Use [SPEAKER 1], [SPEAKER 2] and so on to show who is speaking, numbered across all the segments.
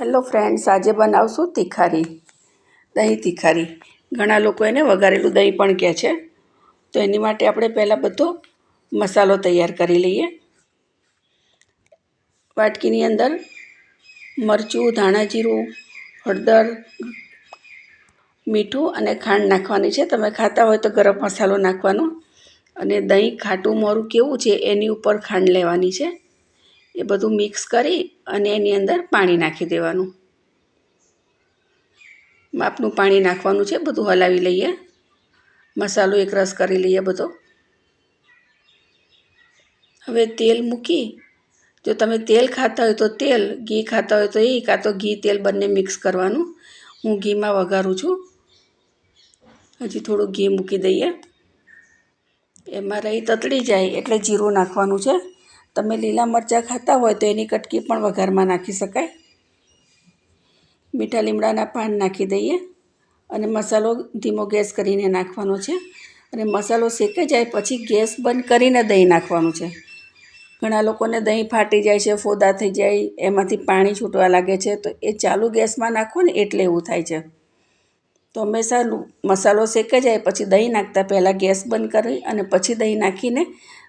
[SPEAKER 1] Hello friends આજે બનાવશું તિખારી, દહીં તિખારી. ઘણા લોકો એને વઘારેલું દહીં પણ કહે છે. તો એની માટે આપણે પહેલાં બધો મસાલો તૈયાર કરી લઈએ. વાટકીની અંદર મરચું ધાણા જીરું હળદર, મીઠું અને ખાંડ નાખવાની છે. તમે ખાતા હોય તો ગરમ મસાલો નાખવાનો. અને દહીં ખાટું મોરું કેવું છે એની ઉપર ખાંડ લેવાની છે. એ બધું મિક્સ કરી અને એની અંદર પાણી નાખી દેવાનું. માપનું પાણી નાખવાનું છે, બધું હલાવી લઈએ. મસાલો એક રસ કરી લઈએ બધો. હવે તેલ મૂકી, જો તમે તેલ ખાતા હોય તો તેલ, ઘી ખાતા હોય તો એ, કાં તો ઘી તેલ બંને મિક્સ કરવાનું. હું ઘીમાં વઘારું છું. હજી થોડું ઘી મૂકી દઈએ. એમાં રહી તતડી જાય, એટલે જીરું નાખવાનું છે. તમે લીલા મરચાં ખાતા હોય તો એની કટકી પણ વઘારમાં નાખી શકાય. મીઠા લીમડાના પાન નાખી દઈએ અને મસાલો ધીમો ગેસ કરીને નાખવાનો છે અને મસાલો શેકાઈ જાય પછી ગેસ બંધ કરીને દહીં નાખવાનું છે. ઘણા લોકોને દહીં ફાટી જાય છે, ફોદા થઈ જાય, એમાંથી પાણી છૂટવા લાગે છે તો એ ચાલુ ગેસમાં નાખો ને એટલે એવું થાય છે. તો હંમેશા મસાલો શેકાઈ જાય પછી દહીં નાખતા પહેલાં ગેસ બંધ કરી અને પછી દહીં નાખીને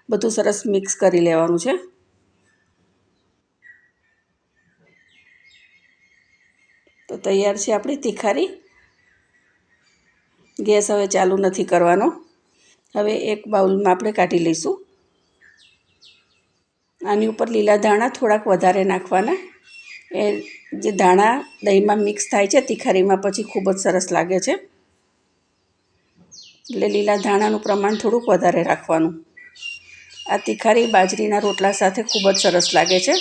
[SPEAKER 1] બધું સરસ મિક્સ કરી લેવાનું છે. તો તૈયાર છે આપણી તીખારી. ગેસ હવે ચાલુ નથી કરવાનો. હવે એક બાઉલમાં આપણે કાઢી લઈશું. આની ઉપર લીલા ધાણા થોડાક વધારે નાખવાના. એ જે ધાણા દહીંમાં મિક્સ થાય છે, તીખારીમાં પછી ખૂબ જ સરસ લાગે છે. એટલે લીલા ધાણાનું પ્રમાણ થોડુંક વધારે રાખવાનું. આ તીખારી બાજરીના રોટલા સાથે ખૂબ જ સરસ લાગે છે.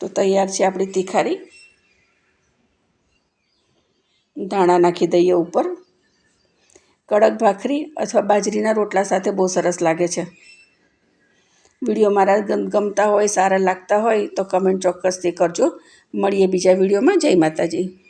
[SPEAKER 1] તો તૈયાર છે આપણી તીખારી. ધાણા નાખી દઈએ ઉપર. કડક ભાખરી અથવા બાજરીના રોટલા સાથે બહુ સરસ લાગે છે. વીડિયો મારા ગમતા હોય, સારા લાગતા હોય તો કમેન્ટ ચોક્કસથી કરજો. મળીએ બીજા વિડીયોમાં. જય માતાજી.